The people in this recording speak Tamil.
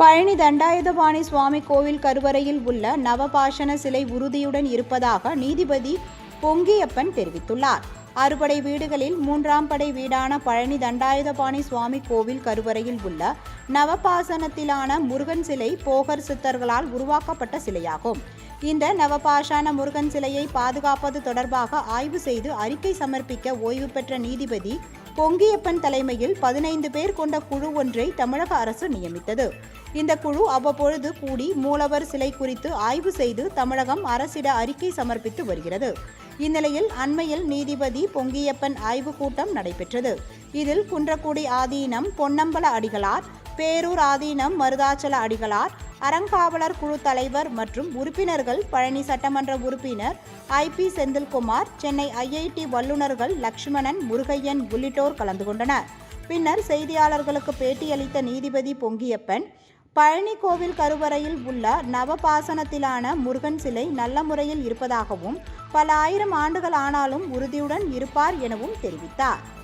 பழனி தண்டாயுதபாணி சுவாமி கோவில் கருவறையில் உள்ள நவபாஷண சிலை உறுதியுடன் இருப்பதாக நீதிபதி பொங்கியப்பன் தெரிவித்துள்ளார். அறுபடை வீடுகளில் மூன்றாம் படை வீடான பழனி தண்டாயுதபாணி சுவாமி கோவில் கருவறையில் உள்ள நவபாசனத்திலான முருகன் சிலை போகர் சித்தர்களால் உருவாக்கப்பட்ட சிலையாகும். இந்த நவபாஷான முருகன் சிலையை பாதுகாப்பது தொடர்பாக ஆய்வு செய்து அறிக்கை சமர்ப்பிக்க ஓய்வு பெற்ற நீதிபதி பொங்கியப்பன் தலைமையில் பதினைந்து பேர் கொண்ட குழு ஒன்றை தமிழக அரசு நியமித்தது. இந்த குழு அவ்வப்பொழுது கூடி மூலவர் சிலை குறித்து ஆய்வு செய்து தமிழகம் அரசிட அறிக்கை சமர்ப்பித்து வருகிறது. இந்நிலையில் அண்மையில் நீதிபதி பொங்கியப்பன் ஆய்வு கூட்டம் நடைபெற்றது. இதில் குன்றக்குடி ஆதீனம் பொன்னம்பல அடிகளார் பேரூர் ஆதீனம் மருதாச்சல அடிகளார் அறங்காவலர் குழு தலைவர் மற்றும் உறுப்பினர்கள் பழனி சட்டமன்ற உறுப்பினர் I. P. Senthilkumar Chennai IIT வல்லுநர்கள் லக்ஷ்மணன் முருகையன் உள்ளிட்டோர் கலந்து கொண்டனர். பின்னர் செய்தியாளர்களுக்கு பேட்டியளித்த நீதிபதி பொங்கியப்பன் பழனி கோவில் கருவறையில் உள்ள நவபாசனத்திலான முருகன் சிலை நல்ல முறையில் இருப்பதாகவும் பல ஆயிரம் ஆண்டுகள் ஆனாலும் உறுதியுடன் இருப்பார் எனவும் தெரிவித்தார்.